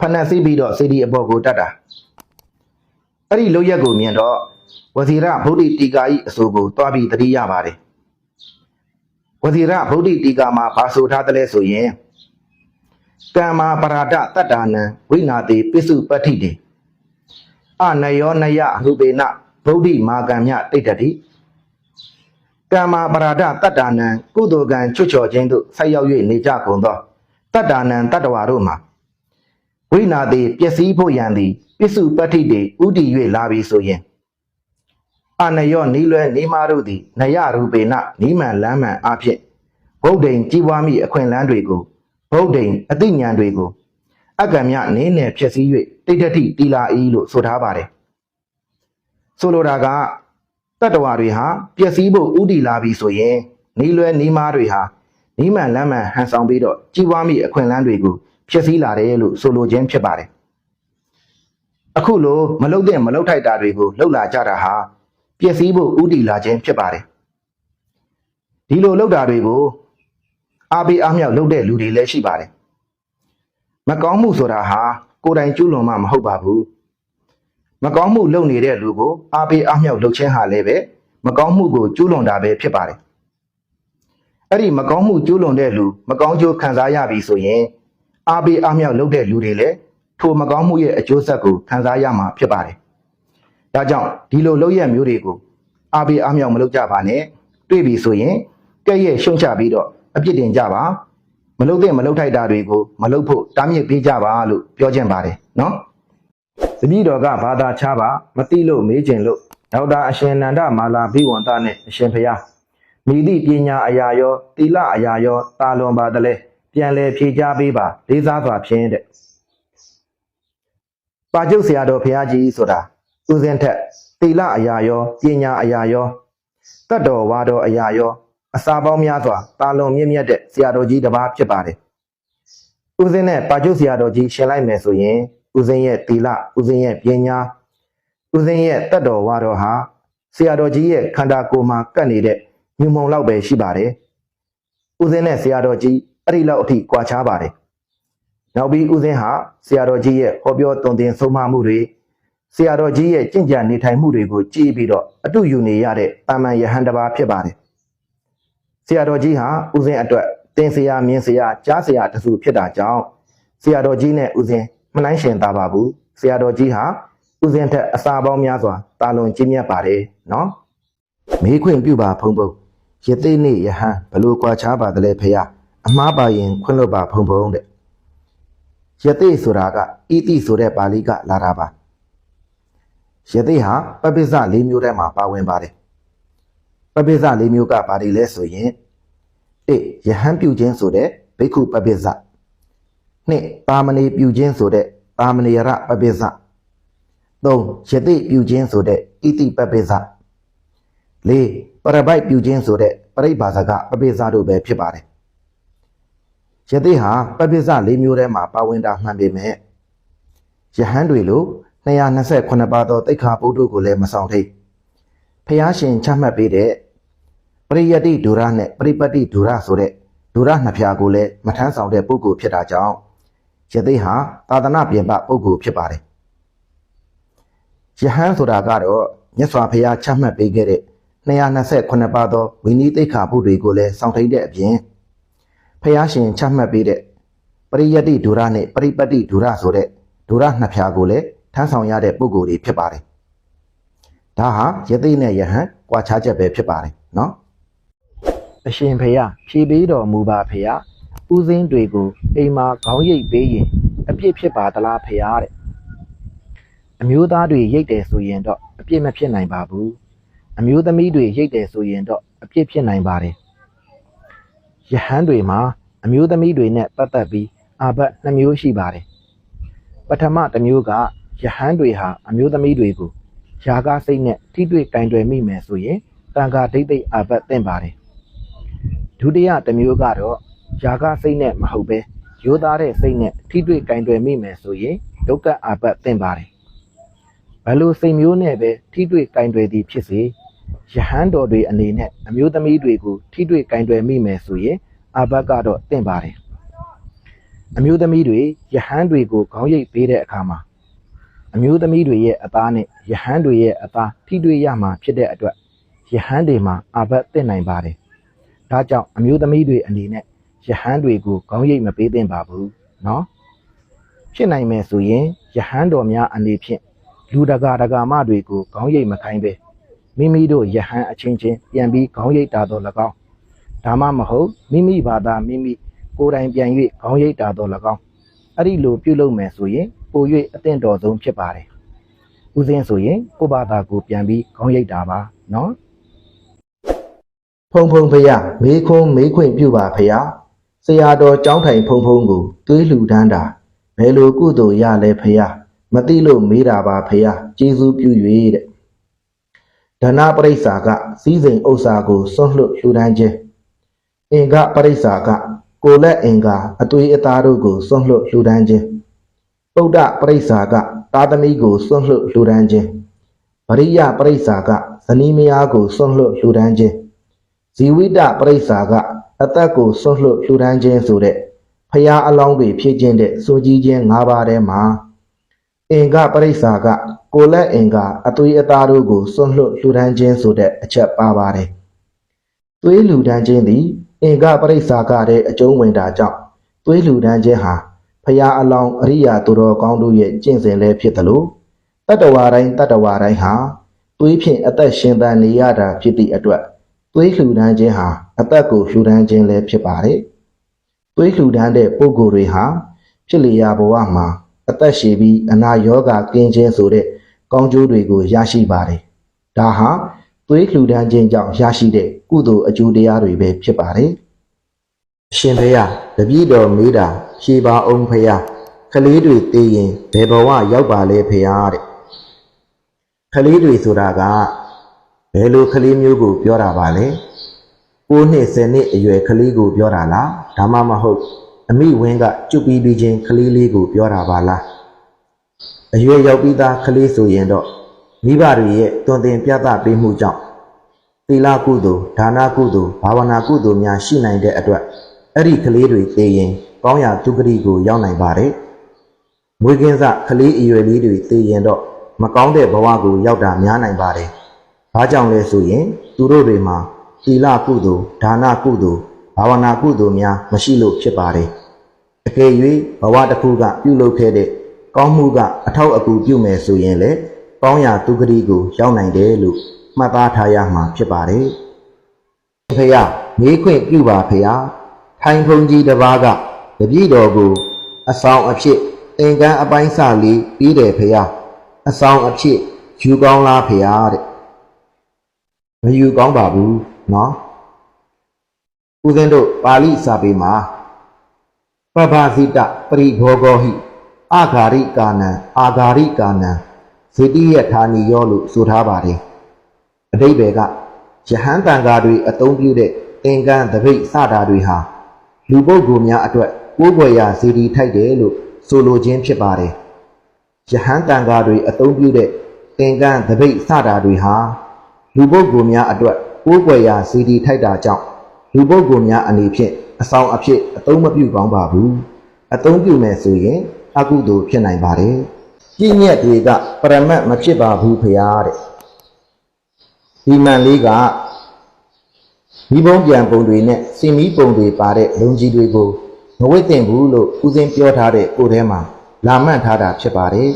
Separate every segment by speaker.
Speaker 1: ကြည့်နော်ဖဏစီးပြီးတော့စေဒီအပေါ်ကိုတတ်တာအဲ့ဒီလောက်ရက်ကိုမြင်တော့ဝဇီရဗုဒ္ဓတီကာဤအဆိုကိုတွားပြီးသတိရပါတယ်ဝဇီရဗုဒ္ဓတီကာမှာဘာဆိုထားတယ်လဲဆိုရင်ကမ္မာပရာဒတတ္တာနံဝိနာတိပိစုပတ္ထိတေအနယောနယရူပေနဗုဒ္ဓမာကံမြတိတ္တတိကမ္မာပရာဒတတ္တာနံကုသိုလ်ကံချွတ်ချော်ခြင်းသို့ဆက်ရောက်၍နေကြကုန်သောတတ္တာနံတတ္တဝါတို့မှာ ဝိနာတိပျက်စီးဖို့ရန်သည်ပိစုပတ္ထိတေဥတည်၍လာပြီဆိုရင်အနယောနီးလွဲနီးမားတို့သည်နယရူပေနနီးမှန်လမ်းမှန်အဖြစ်ဗုဒ္ဓိန်ကြီးပွားမိအခွင့်အလမ်းတွေကိုဗုဒ္ဓိန်အသိဉာဏ်တွေကိုအကံမြနင်းနယ်ဖြစ်စည်း၍တိဋ္ဌတိတီလာဤလို့ဆိုထားပါတယ်ဆိုလိုတာကတတ္တဝါတွေဟာပျက်စီးဖို့ဥတည်လာပြီဆိုရင်နီးလွဲနီးမားတွေဟာနီးမှန်လမ်းမှန်ဟန်ဆောင်ပြီးတော့ကြီးပွားမိအခွင့်အလမ်းတွေကို ဖြစ်စည်းလာတယ်လို့ဆိုလိုခြင်းဖြစ်ပါတယ်အခုလိုမလုတ်တဲ့မလုတ်ထိုက်တာတွေကိုလှုပ်လာကြတာဟာပျက်စီးဖို့ဥတည်လာခြင်းဖြစ်ပါတယ်ဒီလိုလှုပ်တာတွေကိုအားပေးအားမြောက်လှုပ်တဲ့လူတွေလည်းရှိပါတယ်မကောင်းမှုဆိုတာဟာကိုယ်တိုင်ကျူးလွန်မှမဟုတ်ပါဘူးမကောင်းမှုလုပ်နေတဲ့လူကိုအားပေးအားမြောက်လှုပ်ခြင်းဟာလည်းပဲမကောင်းမှုကိုကျူးလွန်တာပဲဖြစ်ပါတယ်အဲ့ဒီမကောင်းမှုကျူးလွန်တဲ့လူမကောင်းကျိုးခံစားရပြီဆိုရင် အားပေးအားမြောက်လုပ်တဲ့လူတွေလည်းထိုမကောင်းမှုရဲ့အကျိုးဆက်ကိုခံစားရမှာဖြစ်ပါတယ်ဒါကြောင့်ဒီလိုလုပ်ရမျိုးတွေကိုအားပေးအားမြောက်မလုပ်ကြပါနဲ့တွေ့ပြီဆိုရင်ကဲ့ရဲ့ရှုံချပြီးတော့အပြစ်တင်ကြပါမလုပ်တဲ့မလုပ်ထိုက်တာတွေကိုမလုပ်ဖို့တားမြစ်ပေးကြပါလို့ပြောချင်ပါတယ်နော်သတိတော်ကဘာသာချပါမတိလို့မေးခြင်းလို့ဒေါက်တာအရှင်နန္ဒမာလာဘိဝန္တနဲ့အရှင်ဖျားမိသည့်ပညာအရာရောသီလအရာရောတာလွန်ပါတလဲ ပြန်လဲဖြေကြပေးပါလေးစားစွာဖြင့်တဲ့ပါကျုပ်ဆရာတော်ဘုရားကြီးဆိုတာဦးစင်းထက်သီလအရာရောပညာအရာရောတတ်တော်ဝါတော်အရာရောအစာပေါင်းများစွာတာလွန်မြင့်မြတ်တဲ့ဆရာတော်ကြီးတစ်ပါးဖြစ်ပါတယ်။ဦးစင်းနဲ့ပါကျုပ်ဆရာတော်ကြီးရှင်လိုက်မယ်ဆိုရင်ဦးစင်းရဲ့သီလဦးစင်းရဲ့ပညာဦးစင်းရဲ့တတ်တော်ဝါတော်ဟာဆရာတော်ကြီးရဲ့ခန္ဓာကိုယ်မှာကပ်နေတဲ့ညုံမုံလောက်ပဲရှိပါတယ်။ဦးစင်းနဲ့ဆရာတော်ကြီး အဲ့ဒီလောက်အထိကွာခြားပါတယ်။နောက်ပြီးဦးစင်းဟာဆရာတော်ကြီးရဲ့ဟောပြောတုံသင်ဆုံးမမှုတွေဆရာတော်ကြီးရဲ့ကြင်ကြံနေထိုင်မှုတွေကိုကြည့်ပြီးတော့အတူယူနေရတဲ့တာမန်ယဟန်တစ်ပါးဖြစ်ပါတယ်။ဆရာတော်ကြီးဟာဦးစင်းအတွက်တင်ဆရာမြင်ဆရာကြားဆရာတစုဖြစ်တာကြောင့်ဆရာတော်ကြီးနဲ့ဦးစင်းမနှိုင်းရှင်သာပါဘူး။ဆရာတော်ကြီးဟာဦးစင်းထက်အစာပေါင်းများစွာတာလွန်ကြီးမြတ်ပါတယ်နော်။မေးခွင့်ပြုပါဖုံဖုံရသေးနေ့ယဟန်ဘလို့ကွာခြားပါသလဲဖေယ အမှားပါရင်ခွင့်လွတ်ပါဖုံဖုံတဲ့။ယသိဆိုတာကဣတိဆိုတဲ့ပါဠိကလာတာပါ။ယသိဟာပပိစ၄မျိုးထဲမှာပါဝင်ပါတယ်။ပပိစ၄မျိုးကဘာတွေလဲဆိုရင်အေယဟန်ပြုခြင်းဆိုတဲ့ဘိက္ခုပပိစနှစ်ပါမဏေပြုခြင်းဆိုတဲ့ပါမဏေရပပိစသုံးယသိပြုခြင်းဆိုတဲ့ဣတိပပိစလေးပရပိုက်ပြုခြင်းဆိုတဲ့ပရိဘာဇကပပိစတို့ပဲဖြစ်ပါတယ်။ ယသိဟာပပိစ၄မျိုးထဲမှာပါဝင်တာမှန်ပေမဲ့ယဟန်တွေလို228ပါးသောတိခါပုဒ်တို့ကိုလည်းမဆောင်ထိတ်ဖះရှင်ချမှတ်ပေးတဲ့ပရိယတ္တိဒုရနဲ့ပရိပတ္တိဒုရဆိုတဲ့ဒုရနှစ်ဖြာကိုလည်းမထမ်းဆောင်တဲ့ပုဂ္ဂိုလ်ဖြစ်တာကြောင့်ယသိဟာသာသနာပြင်ပပုဂ္ဂိုလ်ဖြစ်ပါတယ်ယဟန်ဆိုတာကတော့မြတ်စွာဘုရားချမှတ်ပေးခဲ့တဲ့228ပါးသောဝိနည်းသိက္ခာပုဒ်တွေကိုလည်းစောင့်ထိန်တဲ့အပြင် ဖះရှင်ချမှတ်ပေးတဲ့ပရိယတ္တိဒုရနဲ့ပရိပတ္တိဒုရဆိုတဲ့ဒုရနှစ်ဖြာကိုလည်းထမ်းဆောင်ရတဲ့ပုဂ္ဂိုလ်တွေဖြစ်ပါတယ်ဒါဟာယသိနဲ့ယဟန်ကွာခြားချက်ပဲဖြစ်ပါတယ်နော်အရှင်ဖေယဖြေပေးတော်မူပါဖေယဦးစင်းတွေကိုအိမ်မှာခေါင်းရိပ်ပေးရင်အပြစ်ဖြစ်ပါသလားဖေယတဲ့အမျိုးသားတွေရိတ်တယ်ဆိုရင်တော့အပြစ်မဖြစ်နိုင်ပါဘူးအမျိုးသမီးတွေရိတ်တယ်ဆိုရင်တော့အပြစ်ဖြစ်နိုင်ပါတယ် ယဟန်တွေမှာအမျိုးသမီးတွေနဲ့ပတ်သက်ပြီးအာဘတ်နှမျိုးရှိပါတယ်ပထမတစ်မျိုးကယဟန်တွေဟာအမျိုးသမီးတွေကိုຢာကစိတ်နဲ့ထိတွေ့ကင်တွယ်မိမယ်ဆိုရင်တန်ခါဒိတ်ဒိတ်အာဘတ်သင့်ပါတယ်ဒုတိယတစ်မျိုးကတော့ຢာကစိတ်နဲ့မဟုတ်ပဲရိုးသားတဲ့စိတ်နဲ့ထိတွေ့ကင်တွယ်မိမယ်ဆိုရင်ဒုက္ခအာဘတ်သင့်ပါတယ်ဘလို့စိတ်မျိုးနဲ့ပဲထိတွေ့ကင်တွယ်သည်ဖြစ်စေ ယဟန်တော်တွေအနေနဲ့အမျိုးသမီးတွေကိုထိတွေ့ကင်တွယ်မိမယ်ဆိုရင်အာဘတ်ကတော့သင့်ပါတယ်အမျိုးသမီးတွေယဟန်တွေကိုခေါင်းရိပ်ပေးတဲ့အခါမှာအမျိုးသမီးတွေရဲ့အသားနဲ့ယဟန်တွေရဲ့အသားထိတွေ့ရမှာဖြစ်တဲ့အတွက်ယဟန်တွေမှာအာဘတ်တက်နိုင်ပါတယ်။ဒါကြောင့်အမျိုးသမီးတွေအနေနဲ့ယဟန်တွေကိုခေါင်းရိပ်မပေးသင့်ပါဘူးနော်။ဖြစ်နိုင်မယ်ဆိုရင်ယဟန်တော်များအနေဖြင့်လူတကာတကာမတွေကိုခေါင်းရိပ်မခိုင်းပဲ မိမိတို့ယဟန်အချင်းချင်းပြန်ပြီးခေါင်းရိပ်တာတော့၎င်းဒါမှမဟုတ်မိမိဘာသာမိမိကိုယ်တိုင်ပြန်၍ခေါင်းရိပ်တာတော့၎င်းအဲ့ဒီလိုပြုလုပ်မယ်ဆိုရင်ပို၍အသင့်တော်ဆုံးဖြစ်ပါတယ်။ဦးစင်းဆိုရင်ကိုယ့်ဘာသာကိုပြန်ပြီးခေါင်းရိပ်တာပါနော်။ဖုံဖုံဖရမေးခွန်းမေးခွင့်ပြုပါဖရဆရာတော်ကျောင်းထိုင်ဖုံဖုံကိုတွေးလှူဒန်းတာဘယ်လိုကုသိုလ်ရလဲဖရမသိလို့မေးတာပါဖရကျေးဇူးပြု၍တဲ့ ဒဏပရိစ္ဆာကစည်းစိမ်ဥစ္စာကိုစွန့်လွတ်လှူဒန်းခြင်းအင်္ဂပရိစ္ဆာကကိုယ်လက်အင်္ဂါအသွေးအသားတို့ကိုစွန့်လွတ်လှူဒန်းခြင်းပုဒ္ဒပရိစ္ဆာကသာသမီကိုစွန့်လွတ်လှူဒန်းခြင်းပရိယပရိစ္ဆာကဇနီးမယားကိုစွန့်လွတ်လှူဒန်းခြင်းဇီဝိတပရိစ္ဆာကအသက်ကိုစွန့်လွတ်လှူဒန်းခြင်းဆိုတဲ့ဖရာအလောင်းတွေဖြစ်ခြင်းတဲ့စိုးကြီးခြင်း၅ပါးထဲမှာအင်္ဂပရိစ္ဆာက ကိုယ်လက်အင်္ဂါအသွေးအသားတို့ကိုစွန့်လွတ်လှူဒန်းခြင်းဆိုတဲ့အချက်ပါပါတယ်။သွေးလှူဒန်းခြင်းသည်အင်္ဂပရိစ္ဆာကတဲ့အကျုံးဝင်တာကြောင့်သွေးလှူဒန်းခြင်းဟာဖရာအလောင်းအရိယာသူတော်ကောင်းတို့ရဲ့ကျင့်စဉ်လည်းဖြစ်သလိုတတ္တဝါတိုင်းတတ္တဝါတိုင်းဟာသွေးဖြင့်အသက်ရှင်သန်နေရတာဖြစ်သည့်အတွက်သွေးလှူဒန်းခြင်းဟာအသက်ကိုလှူဒန်းခြင်းလည်းဖြစ်ပါတယ်။သွေးလှူဒန်းတဲ့ပုဂ္ဂိုလ်တွေဟာဖြစ်လျာဘဝမှာအသက်ရှည်ပြီးအနာရောဂါကင်းခြင်းဆိုတဲ့ ကောင်းကျိုးတွေကိုရရှိပါတယ်။ဒါဟာသွေးလှူဒန်းခြင်းကြောင့်ရရှိတဲ့ကုသိုလ်အကျိုးတရားတွေပဲဖြစ်ပါတယ်။အရှင်ဖေယတပည့်တော်မေးတာရှေးပါအောင်ဖေယကလေးတွေတည်ရင်ဘယ်ဘဝရောက်ပါလဲဖေယတဲ့။ကလေးတွေဆိုတာကဘယ်လိုကလေးမျိုးကိုပြောတာပါလဲ။9နှစ်10နှစ်အရွယ်ကလေးကိုပြောတာလားဒါမှမဟုတ်အမိဝင်းကကျွတ်ပြီးပြီးချင်းကလေးလေးကိုပြောတာပါလား အရွယ်ရောက်ပြီးသားကလေးဆိုရင်တော့မိဘတွေရဲ့တွင်တင်ပြသပေးမှုကြောင့်သီလကုသိုလ်ဒါနကုသိုလ်ဘာဝနာကုသိုလ်များရှိနိုင်တဲ့အတွက်အဲ့ဒီကလေးတွေသိရင်ကောင်းရာဒုက္ခရီကို ရောက်နိုင်ပါတယ်မွေးကင်းစကလေးအရွယ်လေးတွေသိရင်တော့မကောင်းတဲ့ဘဝကိုရောက်တာများနိုင်ပါတယ်ဘာကြောင့်လဲဆိုရင် သူတို့တွေမှာသီလကုသိုလ်ဒါနကုသိုလ်ဘာဝနာကုသိုလ်များမရှိလို့ဖြစ်ပါတယ်။အကယ်၍ဘဝတစ်ခုကပြုလုပ်ခဲ့တဲ့ ကောင်းမှုကအထောက်အကူပြုမယ်ဆိုရင်လေကောင်းရာဒုက္ခရီကိုရောက်နိုင်တယ်လို့မှတ်သားထားရမှာဖြစ်ပါတယ်။ဖေယမေးခွင့်ပြုပါဖေယထိုင်ဖုန်ကြီးတစ်ပါးကတပည့်တော်ကို အဆောင်အဖြစ်သင်္ကန်းအပိုင်းစလေးပြီးတယ်ဖေယအဆောင်အဖြစ်ယူကောင်းလားဖေယတဲ့မယူကောင်းပါဘူးနော်ဦးဇင်းတို့ပါဠိစာပေမှာပပဇိတပရိဘောဂောဟိ အာဂါရိကာနံအာဂါရိကာနံဇေတိယဌာနီယောလို့ဆိုထားပါတယ်အတိဘယ်ကယဟန်တန်ဃာတွေအသုံးပြုတဲ့သင်္ကန်းတပိတ်စတာတွေဟာလူပုဂ္ဂိုလ်များအတွက်ကိုးကွယ်ရာဇေဒီထိုက်တယ်လို့ဆိုလိုခြင်းဖြစ်ပါတယ်ယဟန်တန်ဃာတွေအသုံးပြုတဲ့သင်္ကန်းတပိတ်စတာတွေဟာလူပုဂ္ဂိုလ်များအတွက်ကိုးကွယ်ရာဇေဒီထိုက်တာကြောင့်လူပုဂ္ဂိုလ်များအနေဖြင့်အဆောင်အဖြစ်အသုံးမပြုကောင်းပါဘူးအသုံးပြုမယ်ဆိုရင် အကုသိုလ်ဖြစ်နိုင်ပါတယ်ပြည့်ညက်တွေကပရမတ်မဖြစ်ပါဘူးဖရာတဲ့ဒီမှန်လေးကဒီဘုံပြန်ပုံတွေနဲ့စင်မီပုံတွေပါတဲ့လုံကြီးတွေကိုမဝိသင့်ဘူးလို့ဦးစင်းပြောထားတဲ့ကိုယ်ထဲမှာလာမှတ်ထားတာဖြစ်ပါတယ်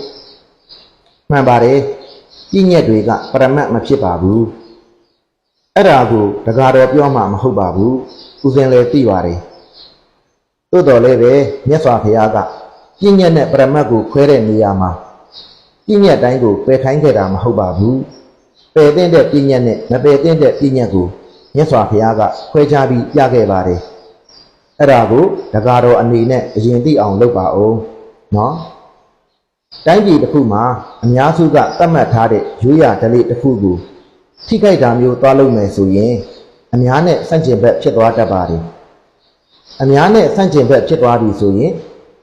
Speaker 1: မှန်ပါတယ်ပြည့်ညက်တွေကပရမတ်မဖြစ်ပါဘူးအဲ့ဒါကိုတကားတော်ပြောမှမဟုတ်ပါဘူးဦးစင်လည်းသိပါတယ်သို့တော်လည်းပဲမြတ်စွာဘုရားက ပြည့်ညက်နဲ့ပရမတ်ကိုခွဲတဲ့နေရာမှာပြည့်ညက်တိုင်းကိုပယ်ခိုင်းခဲ့တာမဟုတ်ပါဘူးပယ်တဲ့တဲ့ပြည့်ညက်နဲ့မပယ်တဲ့တဲ့ပြည့်ညက်ကိုမြတ်စွာဘုရားကခွဲခြားပြီးပြခဲ့ပါတယ်အဲ့ဒါကိုတကားတော်အနေနဲ့အရင်သိအောင်လုပ်ပါဦးနော်တိုင်းပြည်တစ်ခုမှာအများစုကသတ်မှတ်ထားတဲ့ရိုးရာဓလေ့တစ်ခုကိုထိခိုက်တာမျိုးသွားလုပ်မယ်ဆိုရင်အများနဲ့ဆန့်ကျင်ဘက်ဖြစ်သွားတတ်ပါတယ်။အများနဲ့ဆန့်ကျင်ဘက်ဖြစ်သွားပြီဆိုရင်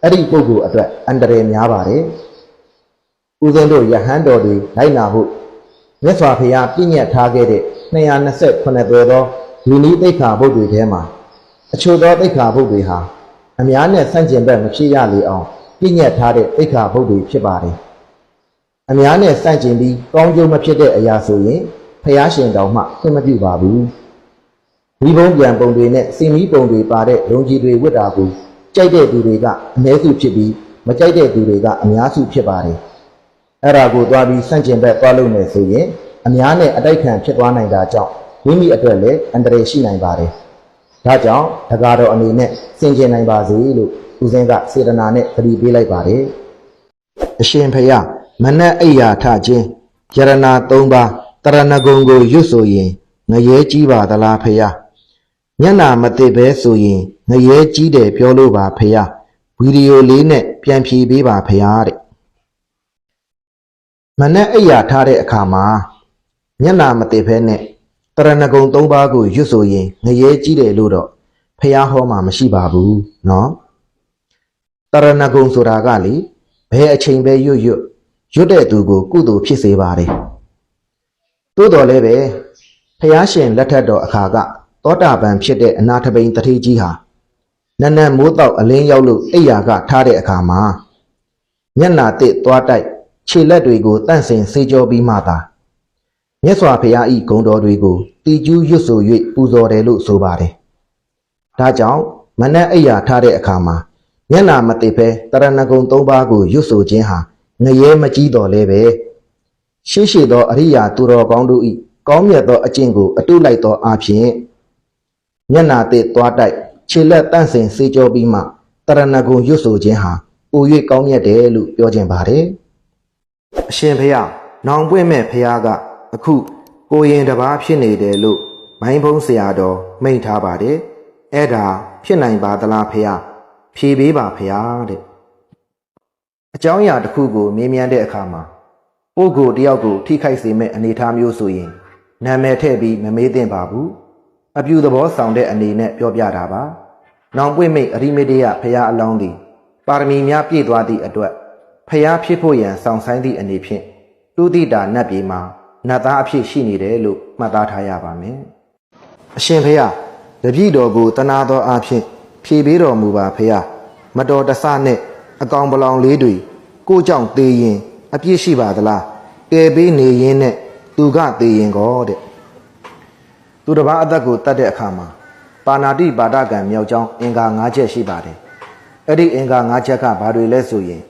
Speaker 1: အဲ့ဒီပုဂ္ဂိုလ်အတွက်အန္တရာယ်များပါတယ်။ဦးဇင်းတို့ယဟန်တော်တွေလိုက်နာဖို့မြတ်စွာဘုရားပြည့်ညတ်ထားခဲ့တဲ့228သွဲသောဒီနည်းသိက္ခာပုဒ်တွေထဲမှာအချို့သောသိက္ခာပုဒ်တွေဟာအများနဲ့ဆန့်ကျင်ဘက်မဖြစ်ရလေအောင်ပြည့်ညက်ထားတဲ့အိက္ခာပုဒ်တွေဖြစ်ပါတယ်အများနဲ့ဆန့်ကျင်ပြီးကောင်းကျိုးမဖြစ်တဲ့အရာဆိုရင်ဖျားရှင်တော်မှခွင့်မပြုပါဘူးဒီဘုံပြန်ပုံတွေနဲ့စီမီပုံတွေပါတဲ့လုံကြီးတွေဝတ်တာကို ကြိုက်တဲ့သူတွေကအနည်းစုဖြစ်ပြီးမကြိုက်တဲ့သူတွေကအများစုဖြစ်ပါတယ်အဲ့ဒါကိုသွားပြီးဆန့်ကျင်ဘက်သွားလို့မယ်ဆိုရင်အများနဲ့အတိုက်ခံဖြစ်သွားနိုင်တာကြောင့်မိမိအတွက်လည်းအန္တရာယ်ရှိနိုင်ပါတယ်ဒါကြောင့်တကားတော်အနေနဲ့စင်ကြင်နိုင်ပါစေလို့ဦးစင်းကစေတနာနဲ့သတိပေးလိုက်ပါတယ်အရှင်ဖယားမနက်အိယာထခြင်းယရနာ၃ပါးတရဏဂုံကိုရွတ်ဆိုရင်ငရဲကြီးပါသလားဖယား မျက်နာမသိပဲဆိုရင်ငရဲကြီးတယ်ပြောလို့ပါဖယားဗီဒီယိုလေးနဲ့ပြန်ဖြေပေးပါဖယားတဲ့မနက်အိယာထားတဲ့အခါမှာမျက်နာမသိဘဲနဲ့တရဏဂုံ၃ပါးကိုရွတ်ဆိုရင်ငရဲကြီးတယ်လို့တော့ဖယားဟောမှာမရှိပါဘူးเนาะတရဏဂုံဆိုတာကလေဘယ်အချိန်ပဲရွတ်ရွတ်ရွတ်တဲ့သူကိုကုသိုလ်ဖြစ်စေပါတယ်သို့တော်လည်းပဲဖယားရှင်လက်ထက်တော်အခါက သောတာပန်ဖြစ်တဲ့အနာထပိန်တတိကြီးဟာနတ်နတ်မိုးတောက်အလင်းရောက်လို့အိယာကထားတဲ့အခါမှာမျက်နာတစ်သွားတိုက်ခြေလက်တွေကိုတန့်စင်စေကြောပြီးမှသာမြတ်စွာဘုရားဤဂုံတော်တွေကိုတီကျူးရွတ်ဆို၍ပူဇော်တယ်လို့ဆိုပါတယ်။ဒါကြောင့်မနက်အိယာထားတဲ့အခါမှာမျက်နာမသိပဲတရဏဂုံ၃ပါးကိုရွတ်ဆိုခြင်းဟာငရဲမကြီးတော်လဲပဲရှေးရှေသောအရိယာသူတော်ကောင်းတို့ဤကောင်းမြတ်သောအကျင့်ကိုအတုလိုက်သောအဖြစ် မျက်နာတစ်သွားတိုက်ခြေလက်တန့်စင်စေကြောပြီးမှတရဏဂုံရွတ်ဆိုခြင်းဟာပို၍ကောင်းမြတ်တယ်လို့ပြောခြင်းပါတယ်။အရှင်ဖျားနောင်ပွင့်မဲ့ဖျားကအခုကိုရင်တစ်ပါးဖြစ်နေတယ်လို့မိုင်းဖုံးဆရာတော်မိန့်ထားပါတယ်။အဲ့ဒါဖြစ်နိုင်ပါသလားဖျားဖြေပေးပါဖျားတဲ့အကြောင်းအရာတစ်ခုကိုမေးမြန်းတဲ့အခါမှာပုဂ္ဂိုလ်တယောက်ကိုထိခိုက်စေမဲ့အနေအထားမျိုးဆိုရင်နာမည်ထည့်ပြီးမမေးသင့်ပါဘူး။ အပြူသဘောဆောင်တဲ့အနေနဲ့ပြောပြတာပါ။နောင်ပွင့်မိတ်အရိမေတ္တယဖျားအလောင်းသည် ပါရမီများပြည့်သွားသည့်အတွက်ဖျားဖြစ်ဖို့ရန်ဆောင်ဆိုင်သည့်အနေဖြင့်တုတိတာနတ်ပြည်မှာနတ်သားအဖြစ်ရှိနေတယ်လို့မှတ်သားထားရပါမယ်။အရှင်ဖျားတပည့်တော်ကိုတနာသောအဖြစ်ဖြေပေးတော်မူပါဖျားမတော်တဆနဲ့အကောင်ပလောင်လေးတွေကိုကြောင့်သေးရင် အပြစ်ရှိပါသလားကယ်ပေးနေရင်နဲ့သူကသေးရင်ကောတဲ့ သူတစ်ပါးအသက်ကိုတတ်တဲ့အခါမှာပါဏာတိပါဒကံမြောက်ကြောင်းအင်္ဂါ၅ချက်ရှိပါတယ်အဲ့ဒီအင်္ဂါ၅ချက်ကဘာတွေလဲဆိုရင်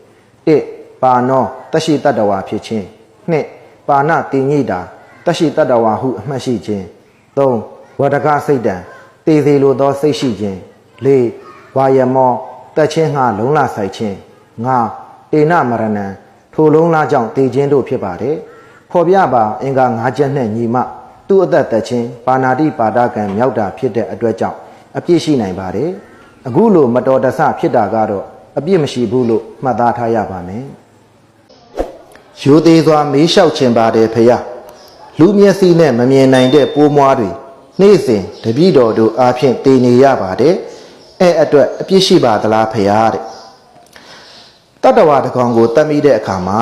Speaker 1: 1ပါနောတရှိတတ္တဝါဖြစ်ခြင်း2ပါဏတိညိတာတရှိတတ္တဝါဟုအမှတ်ရှိခြင်း3ဝဒကစိတ်တံတေသေးလိုသောစိတ်ရှိခြင်း4ဝါယမောတက်ချင်းငှလုံးလာဆိုင်ခြင်း5တေနမရဏံထိုလုံးလားကြောင့်တေခြင်းတို့ဖြစ်ပါတယ်ဖော်ပြပါအင်္ဂါ၅ချက်နဲ့ညီမ သူ့အသက်သက်ချင်းပါဏာတိပါဒကံမြောက်တာဖြစ်တဲ့အတွက်ကြောင့်အပြစ်ရှိနိုင်ပါတယ်အခုလိုမတော်တဆဖြစ်တာကတော့အပြစ်မရှိဘူးလို့မှတ်သားထားရပါမယ်ရိုသေးစွာမေးလျှောက်ခြင်းပါတယ်ဖယားလူမျက်စိနဲ့မမြင်နိုင်တဲ့ပိုးမွားတွေနေ့စဉ်တပည့်တော်တို့အားဖြင့်တည်နေရပါတယ်အဲ့အတွက်အပြစ်ရှိပါသလားဖယားတဲ့တတ္တဝါတကောင်ကိုတတ်မိတဲ့အခါမှာ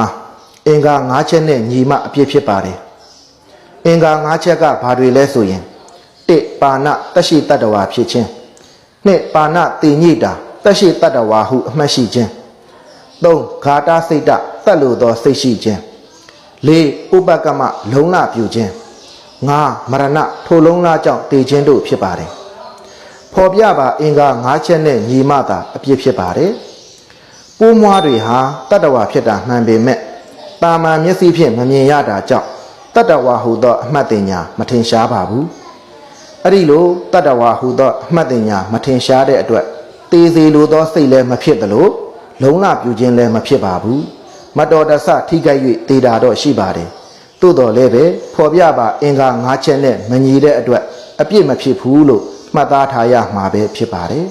Speaker 1: အင်္ဂါ၅ချက်နဲ့ညီမအပြစ်ဖြစ်ပါတယ် အင်္ဂါ၅ချက်ကဘာတွေလဲဆိုရင်တစ်ပါဏတရှိတတ္တဝါဖြစ်ခြင်းနှစ်ပါဏတိညိတာတရှိတတ္တဝါဟုအမှတ်ရှိခြင်းသုံးဂါတာစိတ်တတတ်လို့သောစိတ်ရှိခြင်းလေးဥပကမလုံလပြုခြင်းငါမရဏထိုလုံးလားကြောင့်တည်ခြင်းတို့ဖြစ်ပါတယ်ဖော်ပြပါအင်္ဂါ၅ချက်နဲ့ညီမသာအပြစ်ဖြစ်ပါတယ်ပိုးမွားတွေဟာတတ္တဝါဖြစ်တာမှန်ပေမဲ့တာမန်မျက်စိဖြင့်မမြင်ရတာကြောင့် တတ္တဝါဟူသောအမှတ်တင်ညာမထင်ရှားပါဘူးအဲ့ဒီလိုတတ္တဝါဟူသောအမှတ်တင်ညာမထင်ရှားတဲ့အတွက်တေးစီလိုသောစိတ်လည်းမဖြစ်သလိုလုံလပြူခြင်းလည်းမဖြစ်ပါဘူးမတော်တဆထိခိုက်၍တေတာတော့ရှိပါတယ်သို့တော်လည်းပဲဖော်ပြပါအင်္ဂါ၅ချက်နဲ့မညီတဲ့အတွက်အပြစ်မဖြစ်ဘူးလို့မှတ်သားထားရမှာပဲဖြစ်ပါတယ်